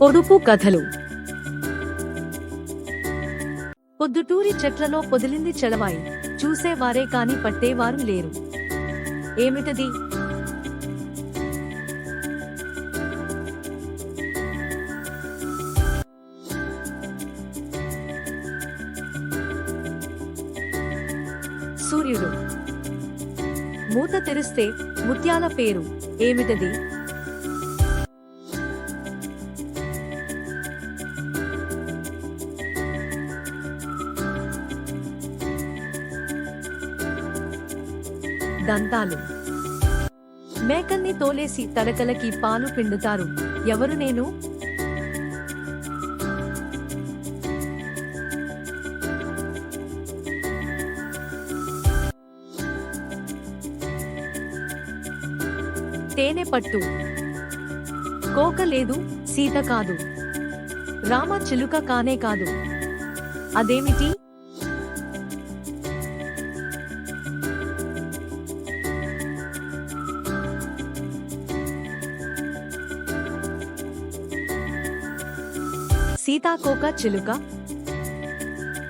పొడుపు కథలు. పొద్దుటూరి చెట్లలో పొదిలింది చెడవాయి చూసేవారే కాని పట్టేవారు లేరు. ఏమిటది? సూర్యుడు. మూత తెరిస్తే ముత్యాల పేరు. ఏమిటది? దంతాలు. మేకల్ని తోలేసి తలకలకి పాలు పిండుతారు. ఎవరు నేను? తేనె పట్టు. కోక లేదు సీత కాదు. రామ చిలుక కానే కాదు. అదేమిటి? సీతాకోక చిలుక.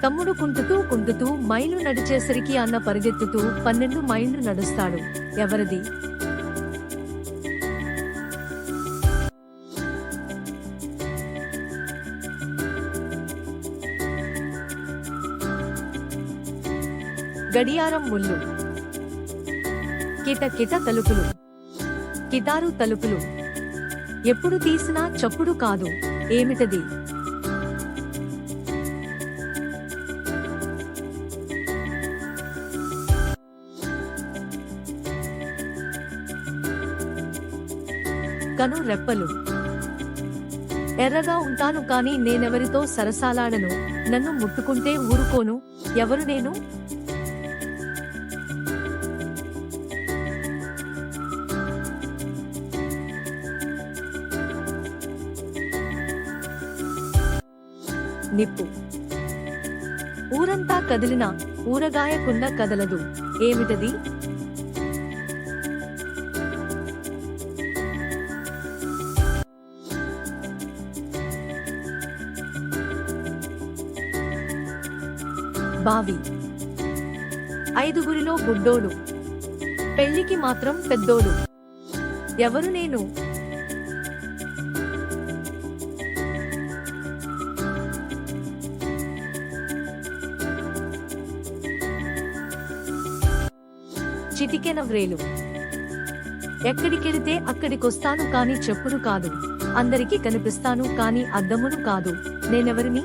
తమ్ముడు కుంటుతూ కుంటుతూ మైలు నడిచేసరికి అన్న పరిగెత్తుతూ పన్నెండు మైళ్ళు నడుస్తాడు. ఎవరిది? గడియారం ముళ్ళు. కిట కిట తలుపులు. కిటారు తలుపులు. ఎప్పుడు తీసినా చప్పుడు కాదు. ఏమిటది? కను రెప్పలు. ఎర్రగా ఉంటాను కాని నేనెవరితో సరసాలాడను? నన్ను ముట్టుకుంటే ఊరుకోను? ఎవరు నేను? నిప్పు. ఊరంతా కదిలినా ఊరగాయకుండా కదలదు. ఏమిటది? బావి. ఐదుగురిలో గుడ్డోడు పెళ్ళికి మాత్రం పెద్దోడు ఎవరు నేను? చిటికెన వ్రేలు. ఎక్కడికెళితే అక్కడికొస్తాను కాని చెప్పుడు కాదు. అందరికీ కనిపిస్తాను కాని అద్దమును కాదు. నేనెవరిని?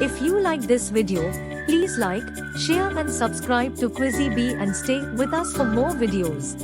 If you like this video, please like, share and subscribe to Quizzy B and stay with us for more videos.